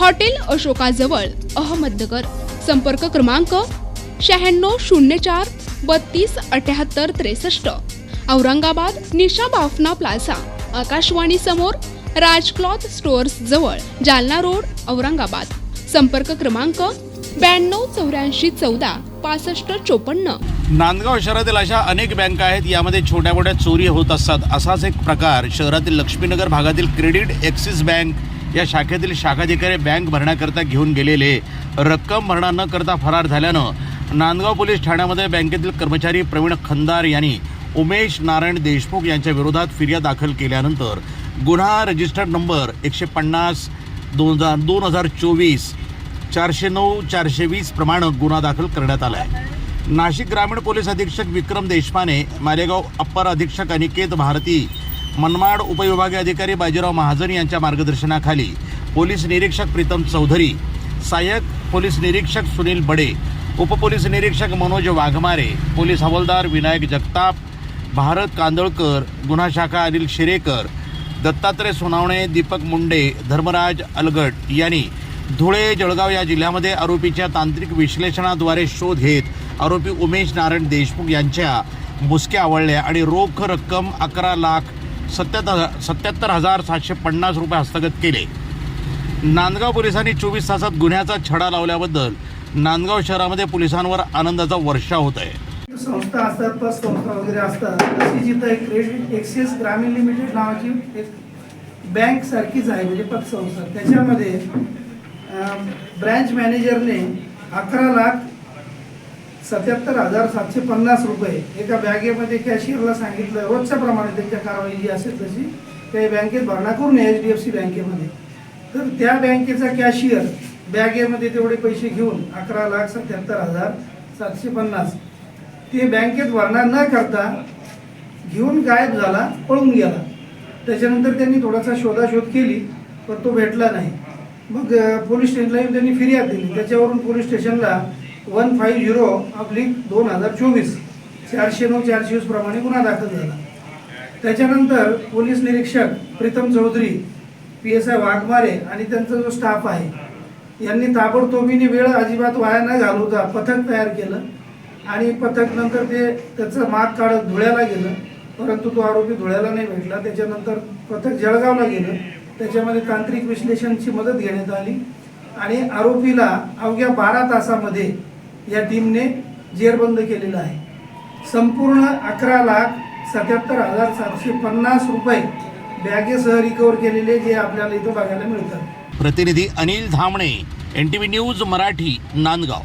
Hotel अशोकाजवळ अहमदनगर. संपर्क क्रमांक शहाण्णव शून्य चार बत्तीस अठ्याहत्तर त्रेसष्ट. औरंगाबाद निशा बाफना प्लाझा. आकाशवाणी समोर राज क्लॉथ स्टोअर्स जवळ जालना रोड औरंगाबाद. संपर्क क्रमांक ब्याण्णव चौऱ्याऐंशी चौदा पासष्ट चोपन्न. नांदगाव शहरातील अशा अनेक बँका आहेत यामध्ये छोट्या मोठ्या चोरी होत असतात. असाच एक प्रकार शहरातील लक्ष्मीनगर भागातील क्रेडिट ॲक्सिस बँक या शाखेतील शाखाधिकारी बँक भरण्याकरता घेऊन गेलेले. रक्कम भरणा न करता फरार झाल्यानं नांदगाव पोलीस ठाण्यामध्ये बँकेतील कर्मचारी प्रवीण खंदार यांनी उमेश नारायण देशमुख यांच्या विरोधात फिर्याद दाखल केल्यानंतर गुन्हा रजिस्टर्ड नंबर एकशे पन्नास दोन हजार दोन हजार चोवीस चारशे नऊ चारशे वीस प्रमाणे गुन्हा दाखल करण्यात आला आहे नाशिक ग्रामीण पोलीस अधीक्षक विक्रम देशपाने मालेगाव अप्पर अधीक्षक अनिकेत भारती मनमाड उपविभागीय अधिकारी बाजीराव महाजन यांच्या मार्गदर्शनाखाली पोलीस निरीक्षक प्रीतम चौधरी सहाय्यक पोलीस निरीक्षक सुनील बडे उपपोलीस निरीक्षक मनोज वाघमारे पोलीस हवालदार विनायक जगताप भारत कांदळकर गुन्हा शाखा अनिल शिरेकर दत्तात्रय सोनावणे दीपक मुंडे धर्मराज अलगट यांनी धुळे जळगाव या जिल्ह्यामध्ये आरोपीच्या तांत्रिक विश्लेषणाद्वारे शोध घेत आरोपी उमेश नारायण देशमुख यांच्या मुसक्या आवळल्या आणि रोख रक्कम अकरा लाख सत्याहत्तर सत्याहत्तर हजार सातशे पन्नास रुपये हस्तगत केले. नांदगाव पोलिसांनी चोवीस तासात गुन्ह्याचा छडा लावल्याबद्दल नांदगाव शहरामध्ये पोलिसांवर आनंदाचा वर्षा होत आहे. संस्था असतात पत संस्था वगैरे असतात तशी जिथं एक क्रेडिट एक्सिस ग्रामीण लिमिटेड नावाची एक बँक सारखीच आहे म्हणजे पतसंस्था. त्याच्यामध्ये ब्रँच मॅनेजरने अकरा लाख सत्याहत्तर हजार सातशे पन्नास रुपये एका बॅगेमध्ये कॅशियरला सांगितलं रोजच्या प्रमाणे त्यांच्या कारवाई जी असेल तशी त्या बँकेत भरणा करून एच डी एफ सी बँकेमध्ये. तर त्या बँकेचा कॅशियर बॅगेमध्ये तेवढे पैसे घेऊन अकरा लाख सत्याहत्तर हजार सातशे पन्नास. ते बँकेत भरणा न करता घेऊन गायब झाला पळून गेला. त्याच्यानंतर त्यांनी थोडासा शोधाशोध केली पण तो भेटला नाही. मग पोलीस स्टेशनला येऊन त्यांनी फिर्याद दिली. त्याच्यावरून पोलीस स्टेशनला वन फाईव्ह झिरो अब्लिक दोन हजार चोवीस चारशे नऊ चारशे वीस प्रमाणे गुन्हा दाखल झाला त्याच्यानंतर पोलीस निरीक्षक Pritam Chaudhari P S I Waghmare आणि त्यांचा जो स्टाफ आहे यांनी ताबडतोबीने वेळ अजिबात वाया न घालवता पथक तयार केलं आणि पथक नंतर ते त्याचं माग काढत धुळ्याला गेलं परंतु तो आरोपी धुळ्याला नाही भेटला त्याच्यानंतर पथक जळगावला गेलं त्याच्यामध्ये तांत्रिक विश्लेषणची मदत घेण्यात आली आणि आरोपीला अवघ्या बारा तासामध्ये या टीमने जेरबंद केलेलं आहे. संपूर्ण अकरा लाख सत्याहत्तर हजार सातशे पन्नास रुपये बॅगेसह रिकवर केलेले जे आपल्याला इथं बघायला मिळतात. प्रतिनिधी Anil Dhamane N T V news Marathi Nandgaon.